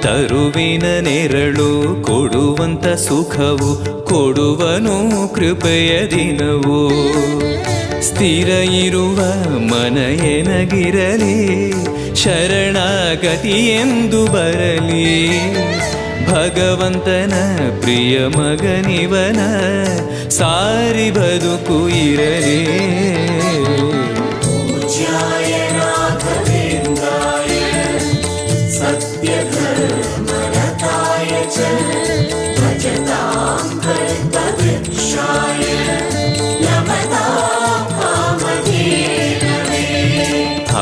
ತರುವಿನ ನೆರಳು ಕೊಡುವಂತ ಸುಖವು, ಕೊಡುವನು ಕೃಪೆಯ ದಿನವು. ಸ್ಥಿರ ಇರುವ ಮನೆಯನಗಿರಲಿ ಶರಣಾಗತಿ ಎಂದು ಬರಲಿ. ಭಗವಂತನ ಪ್ರಿಯ ಮಗನಿವನ ಸಾರಿ ಬದುಕು ಇರಲಿ.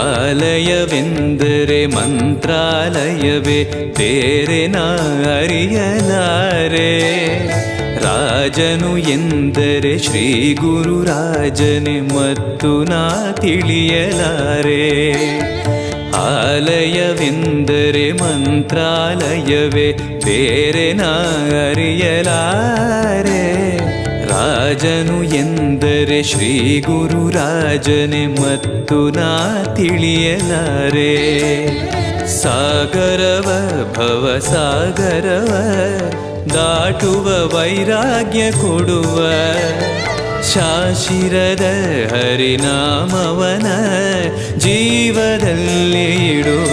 ஆலயவெந்தரே மந்திராலயவே தேரே அறியலாரே ರಾಜನು ಎಂದರೆ ಶ್ರೀ ಗುರುರಾಜನೆ ಮತ್ತು ನಾ ತಿಳಿಯಲಾರೆ ಆಲಯವೆಂದರೆ ಮಂತ್ರಾಲಯವೇ, ಬೇರೆ ಅರಿಯಲಾರೆ ರಾಜನು ಎಂದರೆ ಶ್ರೀ ಗುರು ರಾಜನೆ ಮತ್ತು ನಾ ತಿಳಿಯಲಾರೆ. ಸಾಗರವ ಭವ ಸಾಗರವ, ದಾಟುವ ವೈರಾಗ್ಯ ಕೊಡುವ. ಶಾಶಿರದ ಹರಿನಾಮವನ ಜೀವದಲ್ಲಿ ಇಡುವ